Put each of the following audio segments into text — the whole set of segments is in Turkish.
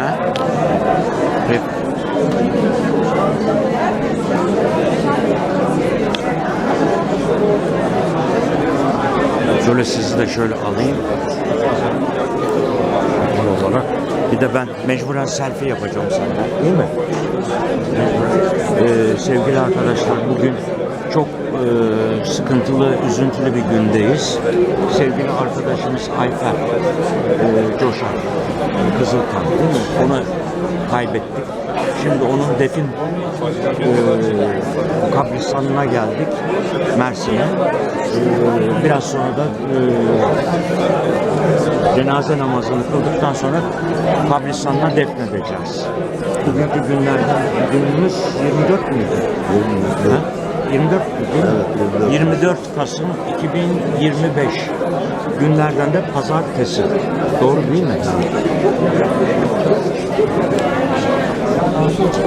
Ha? Şöyle sizi de şöyle alayım. Şöyle olarak. Bir de ben mecburen selfie yapacağım senden. Değil mi? Ee, sevgili arkadaşlar bugün çok e, sıkıntılı, üzüntülü bir gündeyiz. Sevgili arkadaşımız Ayfer e, Coşar, Kızılkan değil mi? Onu kaybettik. Şimdi onun defin e, kabristanına geldik Mersin'e. E, biraz sonra da e, cenaze namazını kıldıktan sonra kabristanına defnedeceğiz. Bugünkü günlerden günümüz 24 müydü? 24. Ha? 24 mü değil mi? 24 Kasım 2025 günlerden de pazartesi. Doğru değil mi? Şöyle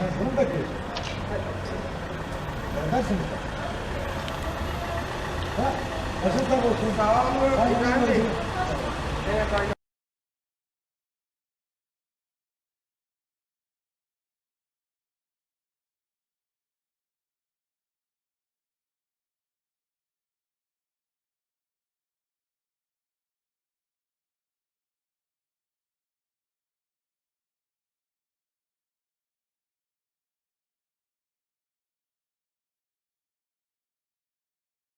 Evet, bunu Ha? Nasıl tak olsun? Sağ olun. Hayır, hayır.